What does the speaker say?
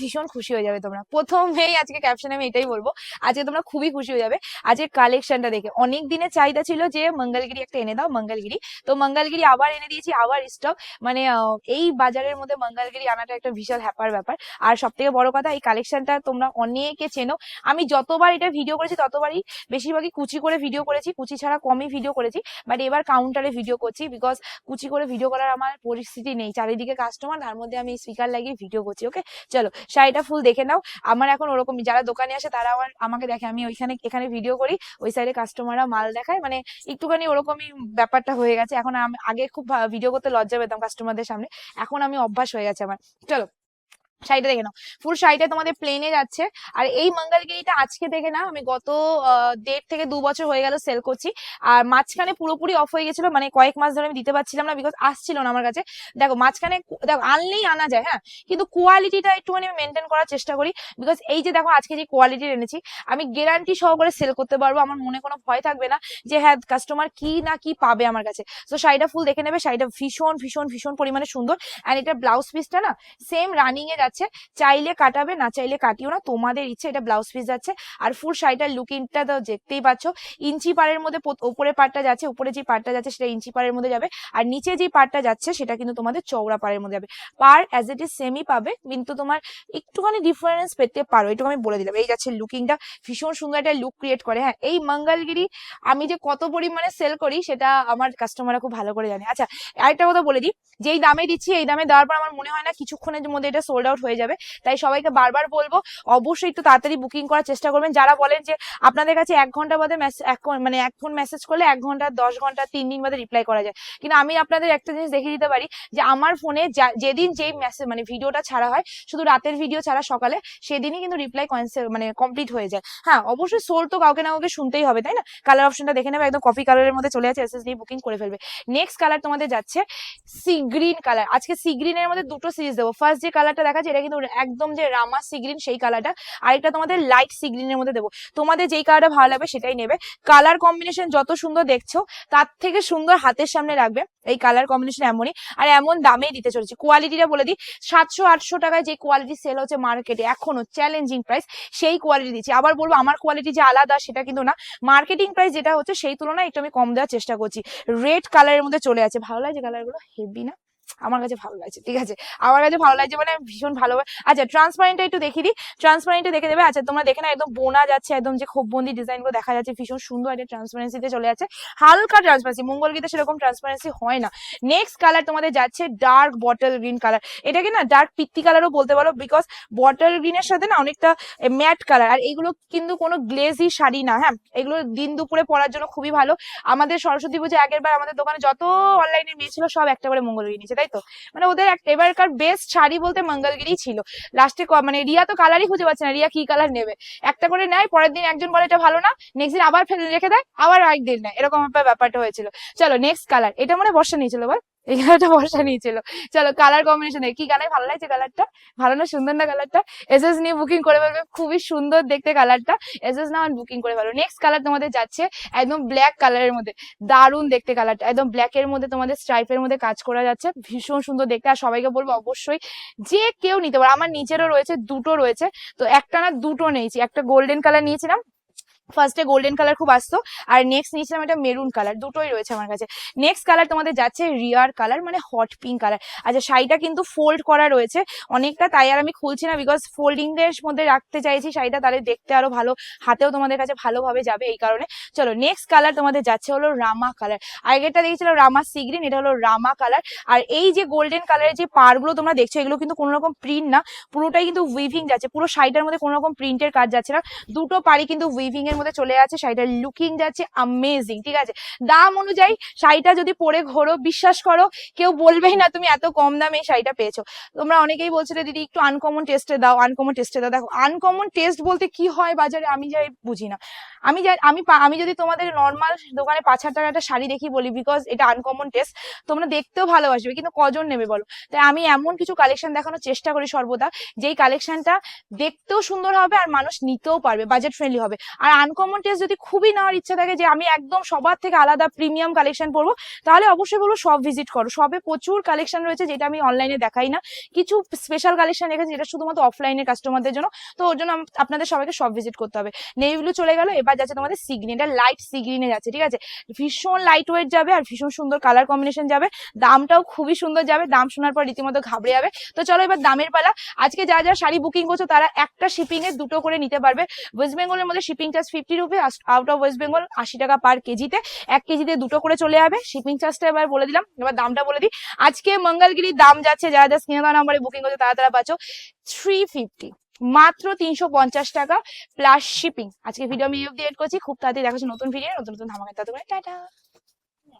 ভীষণ খুশি হয়ে যাবে তোমরা। প্রথমেই আজকে ক্যাপশনে আমি এটাই বলব, আজকে তোমরা খুবই খুশি হয়ে যাবে। আজকে কালেকশনটা দেখে। অনেক দিনের চাহিদা ছিল যে মঙ্গলগিরি একটা এনে দাও, মঙ্গলগিরি। তো মঙ্গলগিরি আবার এনে দিয়েছি, আবার স্টক মানে এই বাজারের মধ্যে মঙ্গলগিরি আনাটা একটা বিশাল হ্যাপার ব্যাপার। আর সব থেকে বড় কথা, এই কালেকশনটা তোমরা অনেকে চেনো। আমি যতবার এটা ভিডিও করেছি, ততবারই বেশিরভাগই কুচি করে ভিডিও করেছি। কুচি ছাড়া কমই ভিডিও করেছি। বাট এবার কাউন্টারে ভিডিও করছি বিকজ কুচি করে ভিডিও করার আমার পরিস্থিতি নেই। চারিদিকে কাস্টমার তার মধ্যে আমি স্পিকার লাগিয়ে ভিডিও করছি ওকে চলো শাড়িটা ফুল দেখে নাও। আমার এখন ওরকম যারা দোকানে আসে তারা আমার আমাকে দেখে, আমি ওইখানে, এখানে ভিডিও করি, ওই সাইডে কাস্টমাররা মাল দেখায় মানে একটুখানি ওরকমই ব্যাপারটা হয়ে গেছে। এখন আমি আগে খুব ভিডিও করতে লজ্জা পেতাম কাস্টমারদের সামনে, এখন আমি অভ্যাস হয়ে গেছে আমার। চলো শাড়িটা দেখে নাও। ফুল শাড়িটা তোমাদের প্লেনে যাচ্ছে। আর এই মঙ্গলগিরিটা আজকে দেখে না, আমি গত দেড় থেকে দু বছর হয়ে গেল সেল করছি। আর মাঝখানে পুরোপুরি অফ হয়ে গেছিল মানে কয়েক মাস ধরে আমি দিতে পারছিলাম না বিকজ আসছিল না আমার কাছে। দেখো, মাঝখানে দেখো, আনলেই আনা যায় হ্যাঁ? কিন্তু কোয়ালিটিটা একটুখানি আমি মেনটেন করার চেষ্টা করি বিকজ এই যে দেখো, আজকে যে কোয়ালিটি এনেছি, আমি গ্যারান্টি সহকারে সেল করতে পারব। আমার মনে কোনো ভয় থাকবে না যে হ্যাঁ কাস্টমার কি না কি পাবে আমার কাছে। তো শাড়িটা ফুল দেখে নেবে, শাড়িটা ভীষণ ভীষণ ভীষণ পরিমাণে সুন্দর। অ্যান্ড এটা ব্লাউজ পিসটা না সেম রানিং যাচ্ছে চাইলে কাটাবে, না চাইলে কাটিও না। তোমাদের ইচ্ছে, এটা ব্লাউজ পিস যাচ্ছে আর ফুল শাড়িটার লুকিংটা তো দেখতেই পাচ্ছ। ইঞ্চি পাড়ের মধ্যে ওপরে পাটটা যাচ্ছে, উপরে যে পাটটা যাচ্ছে সেটা ইঞ্চি পাড়ের মধ্যে যাবে। আর নিচে যে পাটটা যাচ্ছে সেটা কিন্তু তোমাদের চওড়া পাড়ের মধ্যে যাবে। পার অ্যাজ ইট ইজ সেমই পাবে, কিন্তু তোমার একটুখানি ডিফারেন্স পেতে পারো। এটুকু আমি বলে দিলাম। এই যাচ্ছে লুকিংটা ভীষণ সুন্দর একটা লুক ক্রিয়েট করে। হ্যাঁ এই মঙ্গলগিরি আমি যে কত পরিমাণে সেল করি সেটা আমার কাস্টমাররা খুব ভালো করে জানে। আচ্ছা আরেকটা কথা বলে দিই। যেই দামে দিচ্ছি, এই দামে দেওয়ার পর আমার মনে হয় না কিছুক্ষণের মধ্যে এটা সোল্ড আউট হয়ে যাবে। তাই সবাইকে বারবার বলব, অবশ্যই একটু তাড়াতাড়ি বুকিং করার চেষ্টা করবেন। যারা বলেন যে আপনাদের কাছে এক ঘণ্টা বাদে মানে এক ফোন মেসেজ করলে এক ঘণ্টা, দশ ঘণ্টা, তিন দিন বাদে রিপ্লাই করা যায়। কিন্তু আমি আপনাদের একটা জিনিস দেখিয়ে দিতে পারি যে আমার ফোনে যেদিন যেই মেসেজ মানে ভিডিওটা ছাড়া হয়, শুধু রাতের ভিডিও ছাড়া সকালে, সেদিনই কিন্তু রিপ্লাই মানে কমপ্লিট হয়ে যায়। হ্যাঁ অবশ্যই সোল তো কাউকে না কাউকে শুনতেই হবে, তাই না? কালার অপশনটা দেখে নেবে, একদম কফি কালারের মধ্যে চলে আছে এসএস দিয়ে বুকিং করে ফেলবে। নেক্সট কালার তোমাদের যাচ্ছে সি গ্রিন কালার আজকে সি গ্রিনের মধ্যে দুটো সিরিজ দেবো। ফার্স্ট যে কালারটা দেখাচ্ছে এটা কিন্তু একদম যে রামা সি গ্রিন সেই কালারটা। আরেকটা তোমাদের লাইট সি গ্রিনের মধ্যে দেবো। তোমাদের যেই কালারটা ভালো লাগবে সেটাই নেবে। কালার কম্বিনেশন যত সুন্দর দেখছ, তার থেকে সুন্দর হাতের সামনে রাখবে। এই কালার কম্বিনেশন এমনই। আর এমন দামেই দিতে চলেছি। কোয়ালিটিটা বলে দিই, সাতশো আটশো টাকায় যে কোয়ালিটি সেল হচ্ছে মার্কেটে এখনও চ্যালেঞ্জিং প্রাইস সেই কোয়ালিটি দিচ্ছি। আবার বলব, আমার কোয়ালিটি যে আলাদা সেটা কিন্তু না। মার্কেটিং প্রাইস যেটা হচ্ছে, সেই তুলনায় একটু আমি কম দেওয়ার চেষ্টা করছি। রেড কালারের মধ্যে চলে আছে। ভালো লাগছে কালারগুলো হেভি না? আমার কাছে ভালো লাগছে, ঠিক আছে? আমার কাছে ভালো লাগছে মানে ভীষণ ভালো আচ্ছা ট্রান্সপারেন্টটা একটু দেখিয়ে দিই। ট্রান্সপারেন্টটা দেখে দেবে আচ্ছা তোমরা দেখে না একদম বোনা যাচ্ছে একদম যে খোপবন্দি ডিজাইনগুলো দেখা যাচ্ছে, ভীষণ সুন্দর একটা ট্রান্সপারেন্সিতে চলে যাচ্ছে। হালকা ট্রান্সপারেন্সি মঙ্গলগীতে সেরকম ট্রান্সপারেন্সি হয় না। নেক্সট কালার তোমাদের যাচ্ছে ডার্ক বটল গ্রিন কালার এটাকে না ডার্ক পিত্তি কালারও বলতে পারো বিকজ বটল গ্রিনের সাথে না অনেকটা ম্যাট কালার আর এগুলো কিন্তু কোনো গ্লেজি শাড়ি না হ্যাঁ? এগুলো দিন দুপুরে পরার জন্য খুবই ভালো। আমাদের সরস্বতী পুজো আগের বার আমাদের দোকানে যত অনলাইনে মেয়ে ছিল সব একটা করে মঙ্গলগিরি নিয়েছে, তাই তো। মানে ওদের একটা এবারকার বেস্ট শাড়ি বলতে মঙ্গলগিরি ছিল। লাস্টে মানে রিয়া তো কালারই খুঁজে পাচ্ছে না। রিয়া কি কালার নেবে? একটা করে নেয়, পরের দিন একজন বলে এটা ভালো না নেক্সট দিন আবার ফেলে রেখে দেয়, আবার আরেকদিন নেয়। এরকম ব্যাপারটা হয়েছিল। চলো নেক্সট কালার এটা মনে বর্ষা নিয়েছিল, বল? এই কালারটা বর্ষা নিয়েছিল। চলো কালার কম্বিনেশন কি কালার ভালো লাগছে কালারটা ভালো না, সুন্দর না কালারটা এসএস নিয়ে বুকিং করে ফেলবে। খুবই সুন্দর দেখতে কালারটা এস এস না বুকিং করে ফেলো নেক্সট কালার তোমাদের যাচ্ছে একদম ব্ল্যাক কালারের মধ্যে। দারুণ দেখতে কালারটা একদম ব্ল্যাক এর মধ্যে তোমাদের স্ট্রাইপের মধ্যে কাজ করা যাচ্ছে। ভীষণ সুন্দর দেখতে। আর সবাইকে বলব অবশ্যই যে কেউ নিতে পারো। আমার নিচেরও রয়েছে, দুটো রয়েছে। তো একটা না, দুটো নিয়েছি। একটা গোল্ডেন কালার নিয়েছিলাম। ফার্স্টে গোল্ডেন কালার খুব আসতো, আর নেক্সট নিয়েছিলাম এটা মেরুন কালার দুটোই রয়েছে আমার কাছে। নেক্সট কালার তোমাদের যাচ্ছে রিয়ার কালার মানে হট পিঙ্ক কালার আচ্ছা শাড়িটা কিন্তু ফোল্ড করা রয়েছে। অনেকটা তাই আর আমি খুলছি না বিকজ ফোল্ডিং এর মধ্যে রাখতে চাইছি শাড়িটা, তাহলে দেখতে আরও ভালো, হাতেও তোমাদের কাছে ভালোভাবে যাবে এই কারণে। চলো নেক্সট কালার তোমাদের যাচ্ছে হলো রামা কালার আগেরটা দেখেছিলাম রামা সিগ্রিন এটা হলো রামা কালার আর এই যে গোল্ডেন কালারের যে পারগুলো তোমরা দেখছ, এগুলো কিন্তু কোনো রকম প্রিন্ট না, পুরোটাই কিন্তু উইভিং যাচ্ছে, পুরো শাড়িটার মধ্যে কোনো রকম প্রিন্টের কাজ যাচ্ছে না। দুটো পাড়ি কিন্তু উইভিং এর মধ্যে চলে আছে, শাড়িটার লুকিং যাচ্ছে আমেজিং ঠিক আছে? দাম অনুযায়ী শাড়িটা যদি পরে ঘোরো, বিশ্বাস করো, কেউ বলবেই না তুমি এত কম দামে এই শাড়িটা পেয়েছ। তোমরা অনেকেই বলছিলে, দিদি, একটু আনকমন টেস্টে দাও আনকমন টেস্টে দাও। দেখো আনকমন টেস্ট বলতে কি হয় বাজারে আমি যাই বুঝি না। আমি যাই, আমি আমি যদি তোমাদের নর্মাল দোকানে পাঁচ হাজার টাকার একটা শাড়ি দেখি বলি বিকজ এটা আনকমন টেস্ট তোমরা দেখতেও ভালোবাসবে, কিন্তু কজন নেবে বলো? তাই আমি এমন কিছু কালেকশন দেখানোর চেষ্টা করি সর্বদা, যেই কালেকশনটা দেখতেও সুন্দর হবে আর মানুষ নিতেও পারবে বাজেট ফ্রেন্ডলি হবে। আর আনকমন টেস্ট যদি খুবই নেওয়ার ইচ্ছা থাকে যে আমি একদম সবার থেকে আলাদা প্রিমিয়াম কালেকশন পরবো, তাহলে অবশ্যই বলব সব ভিজিট করো। সবে প্রচুর কালেকশন রয়েছে যেটা আমি অনলাইনে দেখাই না। কিছু স্পেশাল কালেকশন রেখেছি যেটা শুধুমাত্র অফলাইনের কাস্টমারদের জন্য। তো ওর জন্য আপনাদের সবাইকে সব ভিজিট করতে হবে। নেভি ব্লু চলে গেল, এবার যাচ্ছে তোমাদের সিগ্রিন এটা লাইট সিগ্রিনে যাচ্ছে, ঠিক আছে? ভীষণ লাইট ওয়েট যাবে আর ভীষণ সুন্দর কালার কম্বিনেশন যাবে। দামটাও খুবই সুন্দর যাবে, দাম শোনার পর রীতিমতো ঘাবড়ে যাবে। তো চলো এবার দামের পালা। আজকে যা যা শাড়ি বুকিং করছ তারা একটা শিপিং এ দুটো করে নিতে পারবে। ওয়েস্ট বেঙ্গলের মধ্যে shipping charge fifty rupee out of West Bengal আশি টাকা পার কেজিতে। এক কেজিতে দুটো করে চলে যাবে। শিপিং চার্জটা এবার বলে দিলাম। এবার দামটা বলে দিই। আজকে মঙ্গলগিরির দাম যাচ্ছে, যারা যা স্ক্রিনে নাম্বারে বুকিং করছে, তারা তারা পাচ্ছ থ্রি ফিফটি মাত্র তিনশো পঞ্চাশ টাকা প্লাস শিপিং আজকে ভিডিও আমি এড করছি। খুব তাড়াতাড়ি দেখাচ্ছি নতুন ভিডিও নতুন নতুন ধামাকা। তাতে টাটা।